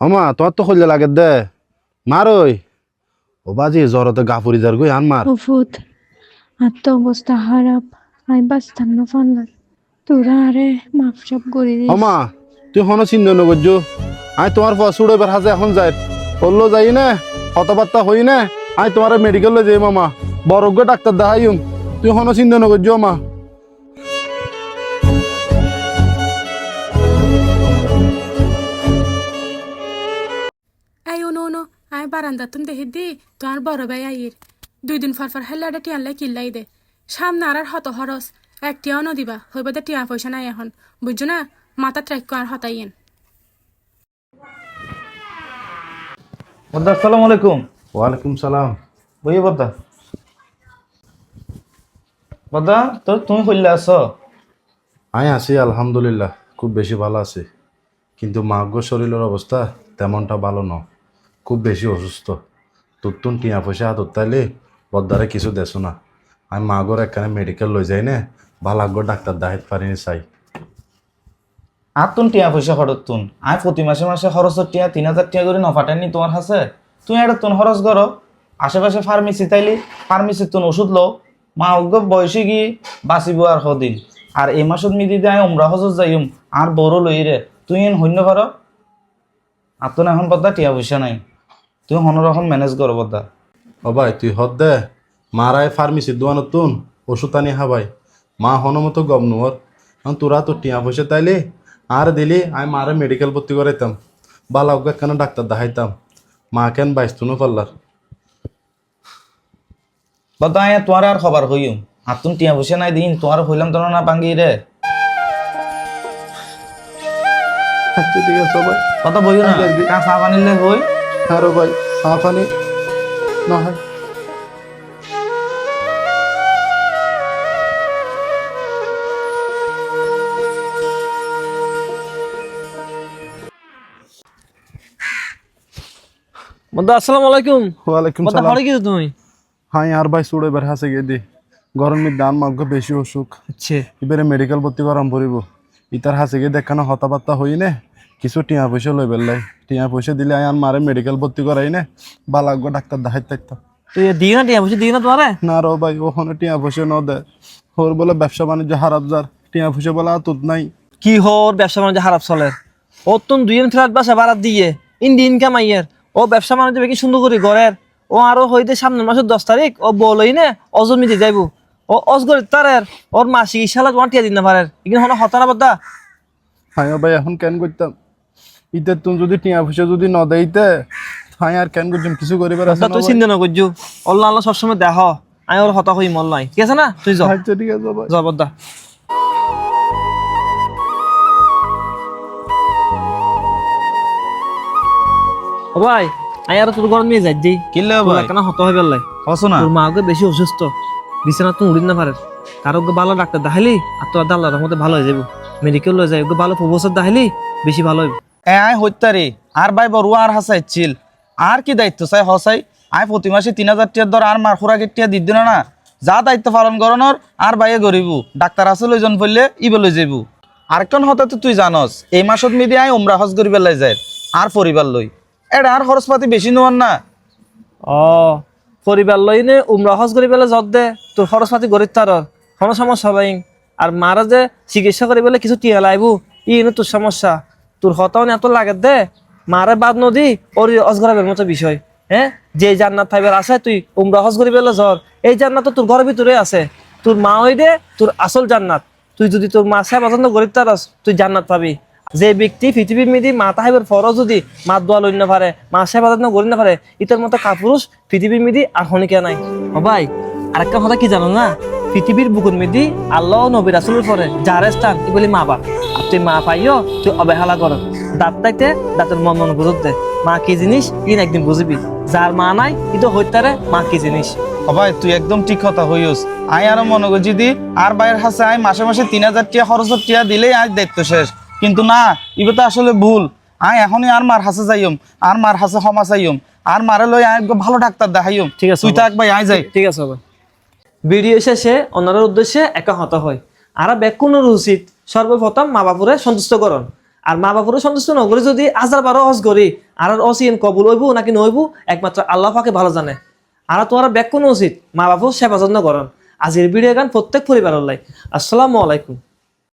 আমা তোমার তো খুললে লাগে দে। মারই ও বাজি জ্বরতে গাফুরি যার গই আন মার। ওফুত আর তো অবস্থা খারাপ। আমি বাঁচতাম না ফানলাম তোরা আরে মাফ সাপ করে দিস। আমা তুই হনো চিন্তা নগর্য আই তোমার পর সুড়ে বের হাজে এখন যাই হল্লো যাই না কথাবার্তা হই না। আই তোমার মেডিকেল যাই মামা বরজ্ঞ ডাক্তার দেখাইম। তুই হনো চিন্তা নগর্য মা ওনো আয় বারান্দা তুমি দেখি দি তোমার বড় ভাই আইয়ের দুই দিন ফর ফর হেল্লাটা টিয়ানলাই কিল্লাই দে। সামনে আর আর হত হরস। এক টিয়াও নদিবা হইব দে টিয়া পয়সা নাই এখন। বুঝছ না? মাথা ট্রেক আর হতাইয়েন। বদ্দা আসসালামু আলাইকুম। ওয়ালাইকুম সালাম। বইয়ে বদ্দা বদ্দা তো তুমি কইলে আছো? আই আছি আলহামদুলিল্লাহ। খুব বেশি ভালো আছি। কিন্তু মাগ্য শরীরের অবস্থা তেমনটা ভালো ন খুব বেশি অসুস্থ। তুতুন টিয়া পয়সা হাত উত্তাইলে বদ্দারে কিছু দেছো না। আমি মাগর একখানে মেডিকেল লই যাই না ভালাগ্য ডাক্তার দাহিত পারিনি চাই। আর তুন টিয়া পয়সা খরচ তুন? আয় প্রতি মাসে মাসে খরচ টিয়া তিন হাজার টিয়া করে নফাটানি তোমার হাসে তুই একটা তুন খরচ করো। আশেপাশে ফার্মেসি তাইলি ফার্মেসি তুন ওষুধ লও। মা অজ্ঞ বয়সে গিয়ে বাঁচিব আর হদিন আর এই মাসত মিদি দেয় উমরা হজত যাইম। আর বড় লই রে, তুই এন হন্য পার আর তোর এখন বদ্দা টিয়া পয়সা নাই। তুই হনরকম ম্যানেজ করো বদ্দা ও ভাই তুই হদ দে। মারায় ফার্মেসির দোয়ানত তুন ওষুধ আনি হাবাই মা হনো মতো গম নুয়ার। এখন তোরা তো টিয়া পয়সা তাইলে আর দিলি আমি মারে মেডিকেল ভর্তি করাইতাম। বালাগ্য একখানে ডাক্তার দেখাইতাম? মা কেন বাইস্তুনো পাল্লার? বদ্দা আয় তোমার আর খবর হইম আর তুমি টিয়া পয়সা নাই দিন তোমার হইলাম তোর না পাঙ্গি রে। আচ্ছা ঠিক আছে ভাই কত না। কাঁচা পানিলে হই। আরও ভাই সাফানি না হয়। বন্ধু আসসালামু আলাইকুম। ওয়ালাইকুম সালাম। হরে কিছু তুমি? হ্যাঁ আর ভাই সুড়ে বের হাসে গিয়ে দি গরম মির দান মাগ্য বেশি অসুখ। আচ্ছা। এবারে মেডিকেল ভর্তি করাম পড়িব ইতার হাসে গিয়ে দেখানো হতাবার্তা হই নে। কিছু টিয়া পয়সা লই বেললাই টিয়া পয়সা দিলে আর মারে মেডিকেল ভর্তি করাই নে? বালাগ্য ডাক্তার দেখাই থাকতাম তুই দিই না টিয়া বুঝি দিই না তোমারে না রো ভাই ওখানে টিয়া পয়সা ন দে হোর বলে ব্যবসা বাণিজ্য হারাপ যার টিয়া পয়সা বলে আতুত নাই। কি হর ব্যবসা বাণিজ্য খারাপ চলে? ও তুন দুই ফ্ল্যাট বাসা ভাড়া দিয়ে। ইন্ডি ইনকাম আইয়ের ও ব্যবসা বাণিজ্য বেশি সুন্দর করে ঘরের ও আরও হইতে সামনের মাসের দশ তারিখ ও বলই নে? অজমি দিয়ে যাইব। ও অজগর তারের ওর মাসিক ইশালা তোমার টিয়া দিন না পারে এখানে হতানা বদ্দা হ্যাঁ ভাই এখন কেন করতাম ইতে তুমি যদি টিয়া পয়সা যদি ন দেইতে হ্যাঁ আর কেন করতাম কিছু করিবার আছে না তুই চিন্তা না করছু অল্লাহ আল্লাহ সবসময় দেখ আমি ওর হতা হই মল্লাই ঠিক আছে না? তুই যা। আচ্ছা ঠিক আছে ভাই যা বদ্দা ও ভাই আই আর তোর ঘর নিয়ে যাই দি কিনলে তোর ভাই? কেন হত হয়ে পেলাই হসো না। তোর মা ওকে বেশি অসুস্থ। বিছানা তো উড়িন না পারে। তার ওকে ভালো ডাক্তার দেখাইলি আর তোর আল্লাহর মধ্যে ভালো হয়ে যাব মেডিকেল লয়ে যাই ওকে ভালো প্রফেসর দেখাইলি বেশি ভালো হইব। এ আয় হইতারি আর ভাই বড়ুয়া আর হাসাই চিল। আর কি দায়িত্ব চাই হসাই আয় প্রতি মাসে তিন হাজার টিয়ার দর আর মার খোরাক টিয়া দি দিন না। যা দায়িত্ব পালন করণর আর বাইয়ে গরিবু। ডাক্তার আছে লইজন পড়লে ইবে লই যাইবু। আরেকজন হতে তো তুই জানস, এই মাসত মিদি আয় উমরা হজ করি পেলাই যায়, আর পরিবার লই। এটা আর খরচ পাতি বেশি নোয়ান না। ও পরিবার লই নে উমরা হজ করি পেলে যত দে, তোর খরচ পাতি গরিব তার কোনো সমস্যা নাই আর মারা যে চিকিৎসা করি পেলে কিছু টিয়া লাইবু, ই নে তোর সমস্যা। তোর হতাও এত লাগে দে। মারে বাদ নদী ওর অজগরাবের মতো বিষয় হ্যাঁ? যে জান্নাত থাইবার আছে তুই উমরা হজ করি পেলে জ্বর এই জান্নাত তো তোর ঘরের ভিতরে আছে। তোর মা হই দে তোর আসল জান্নাত। তুই যদি তোর মা সাহেব পছন্দ গরিব তারস, তুই জান্নাত পাবি। যে ব্যক্তি পৃথিবীর মেয়েদি মা তাহিবের ফরজ যদি মা দোয়া লই না পারে, মা সাহেব আদাত না গড়ি না পারে, ইতার মতো কাপুরুষ পৃথিবীর মেয়েদি আর হনিকা নাই। ভাই, আরেকটা কথা কি জানো না? পৃথিবীর বুকুর মেয়েদি আল্লাহ ও নবী রাসুলের পরে যার স্থান বলি মা বাপ? আর তুই মা পাইও তুই অবহেলা কর। দাঁত তাইতে দাঁতের মন মন বুঝত দে। মা কি জিনিস ইন একদিন বুঝবি। যার মা নাই ই তো হইতারে মা কি জিনিস। ভাই তুই একদম ঠিক কথা হইস। আয় আরও মনে করি যদি আর বাইরের হাসে আয় মাসে মাসে তিন হাজার টিয়া খরচের টিয়া দিলেই আজ দায়িত্ব শেষ। কিন্তু না ইবে তো আসলে ভুল। আই এখনই আর মার হাসে যাইম আর মার হাসে ক্ষমা চাইম আর মারে লই একদম ভালো ডাক্তার দেখাইম। ঠিক আছে তুই। থাক ভাই আয় যাই। ঠিক আছে ভাই ভিডিও শেষে অন্যের উদ্দেশ্যে একা হতা হয়। আর ব্যাকুণর উচিত সর্বপ্রথম মা বাপুরে সন্তুষ্ট করন আর মা বাপুরে সন্তুষ্ট নগরে যদি আজার বারো হজ করি আর অসিন কবুল হইব, নাকি নইব একমাত্র আল্লাহ পাকে ভালো জানে। আর তোমার ব্যাক কোনো উচিত, মা বাপুর সেবা যত্ন করন আজির ভিডিও গান প্রত্যেক পরিবারের লাই আসসালামু আলাইকুম।